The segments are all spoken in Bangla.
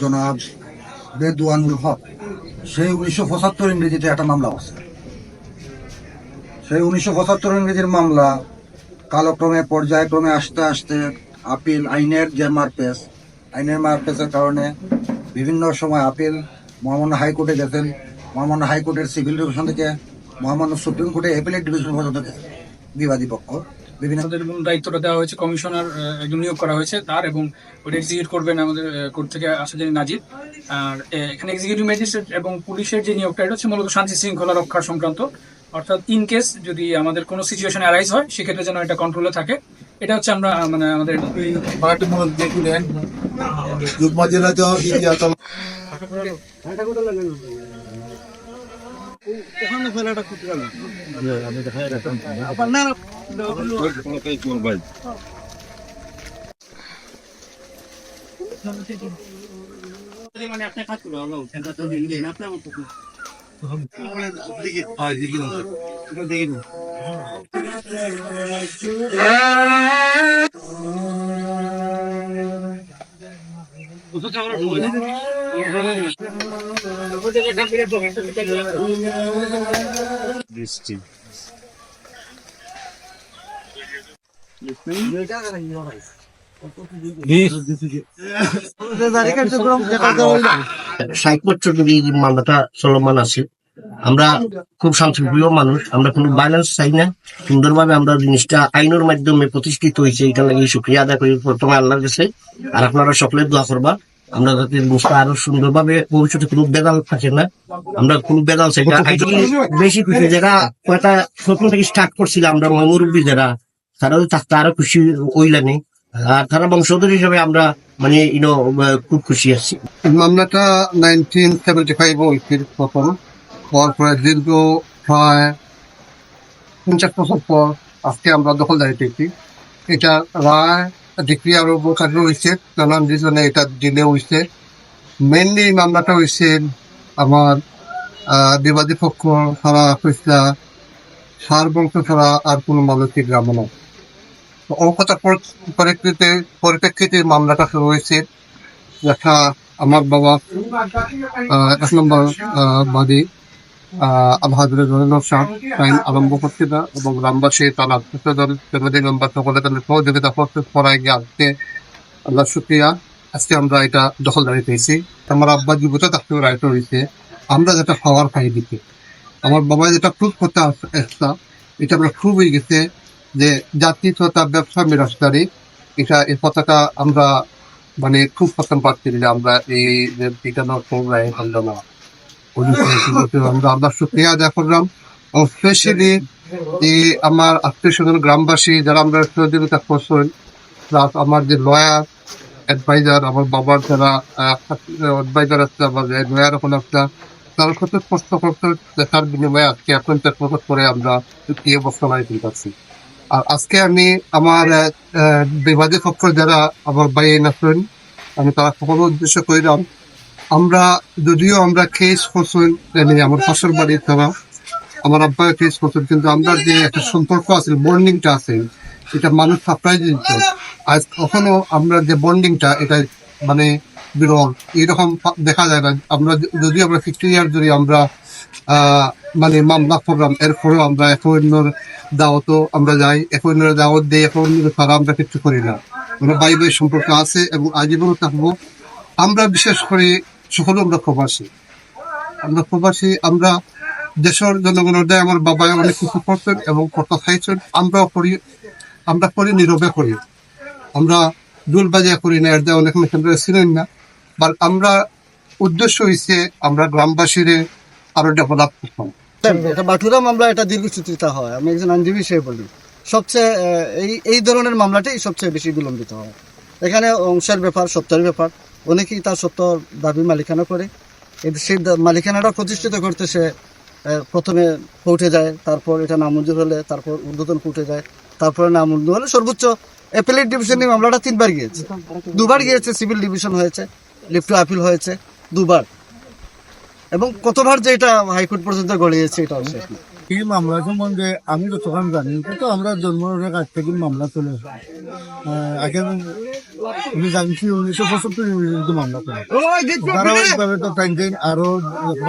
জনাব বেদুয়ানুল হক সেই উনিশশো পঁচাত্তর ইংরেজিতে একটা মামলা আছে। সেই উনিশশো পঁচাত্তর ইংরেজির মামলা কালক্রমে, পর্যায়ক্রমে আসতে আসতে আপিল আইনের যে মারপেস আইনের মারপেসের কারণে বিভিন্ন সময় আপিল মহামান্য হাইকোর্টে গেছেন, মহামান্য হাইকোর্টের সিভিল ডিভিশন থেকে মহামান্য সুপ্রিম কোর্টে এপিলেট ডিভিশন পর্যন্ত গেছে বিবাদী পক্ষ। বিভিন্ন দায়িত্বটা দেওয়া হয়েছে কমিশনার একজন নিয়োগ করা হয়েছে তার এবং ওটা এক্সিকিউট করবেন আমাদের কোর্ট থেকে আসা জানি নাজির। আর এখানে এক্সিকিউটিভ ম্যাজিস্ট্রেট এবং পুলিশের যে নিয়োগটা এটা হচ্ছে মূলত শান্তি শৃঙ্খলা রক্ষা সংক্রান্ত। অর্থাৎ ইন কেস যদি আমাদের কোনো সিচুয়েশন অ্যারাইজ হয় সেক্ষেত্রে যেন এটা কন্ট্রোলে থাকে। এটা হচ্ছে আমরা মানে আমাদের পার্টি মূল দেখলেন যুগ্ম জেলা তো ইতিহাস আমরা খুব শান্তিপ্রিয় মানুষ, আমরা কোনো চাই না। আমরা জিনিসটা আইনের মাধ্যমে প্রতিষ্ঠিত হয়েছে এটা লাগে শুক্রিয়া আদায় করি প্রথমে আল্লাহর কাছে। আর আপনারা সকলে দোয়া করবা, আমরা যাতে জিনিসটা আরও সুন্দরভাবে ভবিষ্যতে কোনো বেদাল থাকে না। আমরা কোনো বেদাল চাই না। বেশি খুশি, যারা কয়টা প্রথম থেকে স্টার্ট করছিলাম আমরা মুরব্বী যারা তারাও থাকতে আরও খুশি হইলানি আর তারা বংশধর হিসেবে আমরা মানে ইনো খুব খুশি আছি। মামলাটা নাইনটিন সেভেন্টি ফাইভ হয়েছিল প্রথম, পরে দীর্ঘ প্রায় পঞ্চাশ বছর পর আজকে আমরা দখলদারি পেয়েছি এটা রায় ডিগ্রি আরও কাজ হয়েছে, নানান রিজনে এটা দিলে হয়েছে। মেনলি মামলাটা হয়েছে আমার বিবাদী পক্ষ সারা হয়েছে, সার বংশ ছাড়া আর কোনো মানসিক গ্রাম নয়। তো অঙ্কতার পরিপ্রেক্ষিতে মামলাটা শুরু হয়েছে। দেখা, আমার বাবা এক নম্বর বাদী আরম্ভ মেম্বার আল্লাহ আজকে আমরা এটা আমার আব্বা আমরা যেটা পাওয়ার পাই দিকে আমার বাবা যেটা প্রুভ করতে আসতা এটা আমরা প্রুভ হয়ে গেছে। যে জাতীয়তা ব্যবসা মিরাজদারি, এটা এই পতাকা আমরা মানে খুব পছন্দ পাচ্ছি যে আমরা এই না আমরা আমরা শুক্রিয়া আদায় করলাম। স্পেশালি আমার আত্মীয় স্বজন, গ্রামবাসী যারা আমরা সহযোগিতা করছেন প্লাস আমার যে লয়ার অ্যাডভাইজার আমার বাবার যারা অ্যাডভাইজার আছে, আমার লয়ার এখন তার সাথে কষ্ট করতে দেখার বিনিময়ে আজকে প্রকাশ করে আমরা এই অবস্থায় পাচ্ছি আর আজকে আমি আমার বিবাদী পক্ষ যারা আমার বাইরে আছেন আমি তারা সকলের উদ্দেশ্য করিলাম আমরা যদিও আমরা কেস করছেন জানি আমার ফসল বাড়ির তারা আমার আব্বা কেস করছেন কিন্তু আমরা যে একটা সম্পর্ক আছে বন্ডিংটা আছে, এটা মানুষ সারপ্রাইজ দিত আজ কখনো আমরা যে বন্ডিংটা এটা মানে বিরল এরকম দেখা যায় না। আমরা য- যদিও আমরা ফিফটি ইয়ার ধরে আমরা মানে মামলা করলাম এরপরেও আমরা একজনের দাওয়াতও আমরা যাই। একজনের দাওয়াত দিই একজনের ছাড়া আমরা কিছু করি না। আমরা বাই বাই সম্পর্ক আছে এবং আজীবনও থাকব। আমরা বিশেষ করে সকলে আমরা প্রবাসী। আমরা প্রবাসী, আমরা দেশের জনগণের দায় আমার বাবা অনেক কিছু করতেন এবং কথা খাইছেন। আমরাও করি, আমরা করি, নীরবে করি। আমরা দুল বাজিয়া করি না, এর দায় অনেক মেশিনরা ছিলেন না। বাট আমরা উদ্দেশ্য হয়েছে আমরা গ্রামবাসীরে আরও ডেভেলপ করতাম মামলা এটা হয়। আমি একজন আইনজীবী বলি। সবচেয়ে এই এই ধরনের মামলাটাই সবচেয়ে বেশি বিলম্বিত হয়। এখানে অংশের ব্যাপার সত্তরের ব্যাপার। অনেকেই তার সত্য দাবি মালিকানা করে। সেই মালিকানাটা প্রতিষ্ঠিত করতে সে প্রথমে কোর্টে যায়, তারপর এটা নামঞ্জুর হলে, তারপর উদ্বোধন কোর্টে যায়, তারপরে নামঞ্জুর হলে সর্বোচ্চ অ্যাপিলেট ডিভিশনে মামলাটা তিনবার গিয়েছে। দুবার গিয়েছে সিভিল ডিভিশন হয়েছে, লিফট আপিল হয়েছে, দুবার। এবং কতবার যে এটা হাইকোর্ট পর্যন্ত গড়িয়েছে এটা। এই মামলা সম্বন্ধে আমি তো যতক্ষণ জানি কিন্তু আমরা জন্মের কাছ থেকে মামলা চলে আগে আমি জানছি উনিশশো পঁচাত্তর কিন্তু মামলা করে ধারাবাহিকভাবে তো টাইম দিন আরও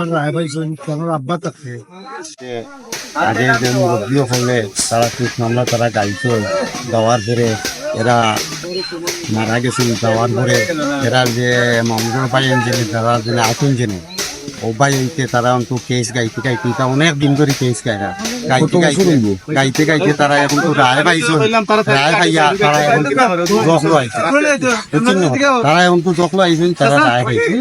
রায় পাইছেন কারণ আব্বা থাকে আগে যে মুরব্বীও হলে তারা ঠিক মামলা তারা গাইতো দেওয়ার পরে এরা মারা গেছিল দেওয়ার পরে এরা যে মামলার বাইন জেনে তারা যে আতুন জেনে ও বাইনকে তারা অন্ত কেস গাইতে গাইতে তা অনেক দিন ধরে কেস গাইরা গাইতে গাইতে গাইতে গাইতে তারা এখন তো রায় পাইছো। রায় পাইয়া তারা এখন জখলো আইছে তারা এখন তো জখলো আইছে তারা রায় পাইছে।